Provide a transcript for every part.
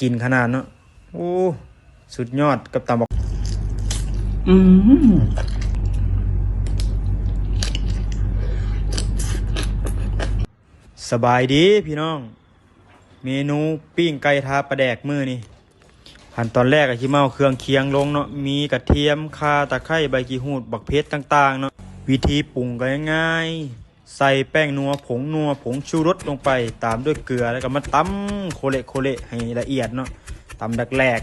กินขนาดเนาะโอ้สุดยอดกับตำบักอืมสบายดีพี่น้อง เมนูปิ้งไก่ทาปลาแดกมือนี่ขั้นตอนแรกอะที่เมาเครื่องเคียงลงเนาะมีกระเทียมข่าตะไคร้ใบกีหูดบักเพชรต่าง ๆ เนาะวิธีปรุงก็ง่ายๆ ใส่แป้งนัวผงนัวผงชูรสลงไปตามด้วยเกลือแล้วก็มาตำโคเละโคเละให้ละเอียดเนาะตำดักแรก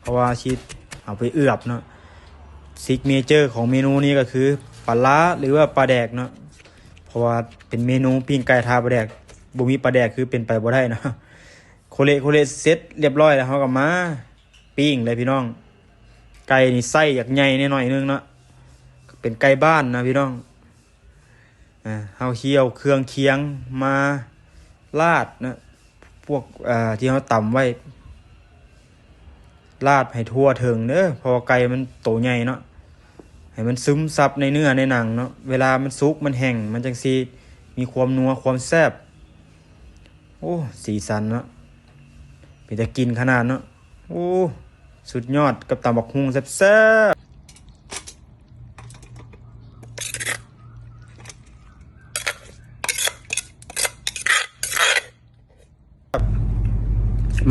เพราะว่าชีสเอาไปเอือบเนาะซิกเนเจอร์ของเมนูนี้ก็คือปลาร้าหรือว่าปลาแดกเนาะเพราะว่าเป็นเมนูปิ้งไก่ทาปลาแดกบ่มีปลาแดกคือเป็นไปบ่ได้นะโคเละโคเละเสร็จเรียบร้อยแล้วเขาก็มาปิ้งเลยพี่น้อง ไก่นี่ไส้อยากใหญ่แน่หน่อยนึงเนาะเป็นไก่บ้านนะพี่น้อง เฮาเคี่ยวเครื่องเคียงมาลาดนะพวกที่เขาตำไว้ ลาดให้ทั่วถึงเด้อพอไก่มันโตใหญ่เนาะให้มันซึมซับในเนื้อในหนังเนาะเวลามันสุกมันแห้งมันจังซีมีความนัวความแซ่บโอ้สีสันเนาะเป็นจะกินขนาดเนาะโอ้สุดยอดกับตำบักฮุงแซ่บ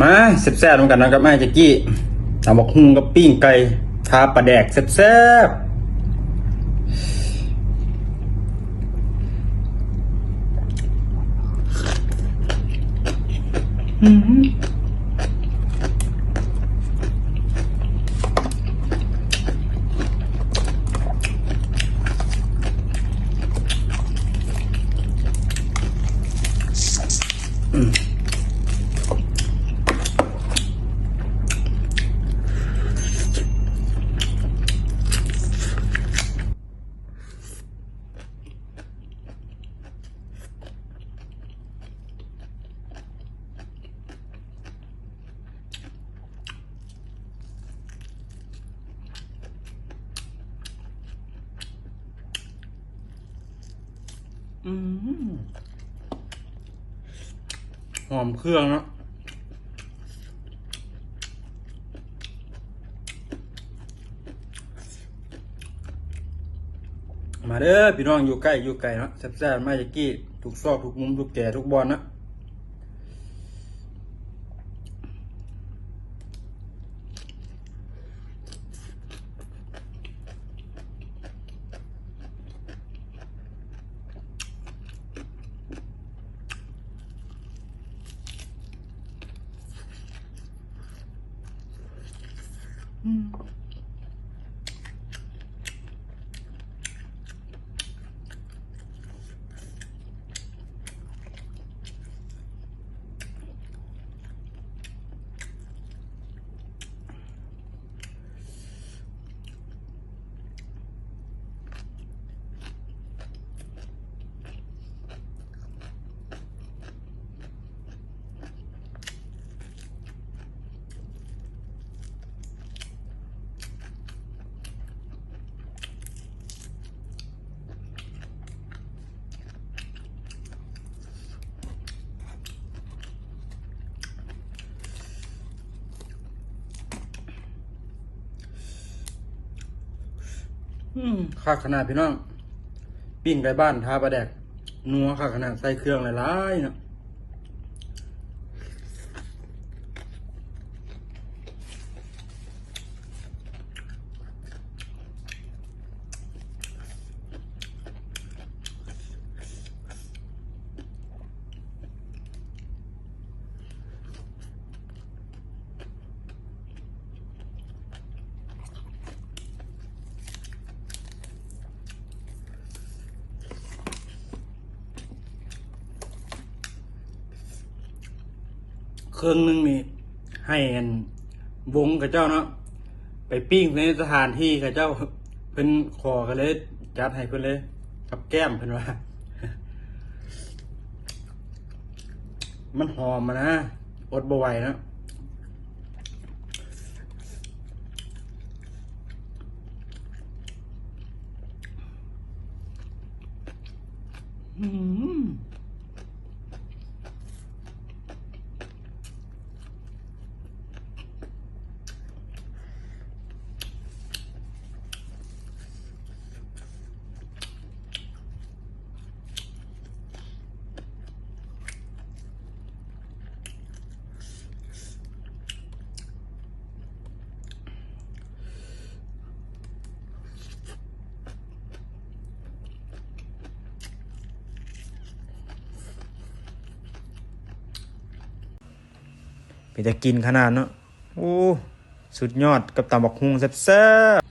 มาแซ่บๆเหมือนกันนะครับแม่จ๊กกี้ตำบักฮุงกับปิ้งไก่ทาปลาแดกแซ่บๆอืม หอมเครื่องนะมาเด้อพี่น้องอยู่ใกล้อยู่ไกลนะแซ่บๆมาจากกี้ทุกซอกทุกมุมทุกแก่ทุกบอลนะ อื ข้าขนาดพี่น้อง ปิ้งไก่บ้านทาปลาแดกนัวข้าขนาดใส่เครื่องหลายๆเนาะ เครื่องหนึงนี่ให้อันวงกับเจ้าเนาะไปปิ้งในสถานที่กับเจ้าเพิ่นขอกันเลยจัดให้เพิ่นเลย กับแก้มเพิ่นว่า มันหอมมานะอดบ่ไหวนะอืม ไปจะกินขนาดเนาะโอ้สุดยอดกับตำบักฮุงแซ่บ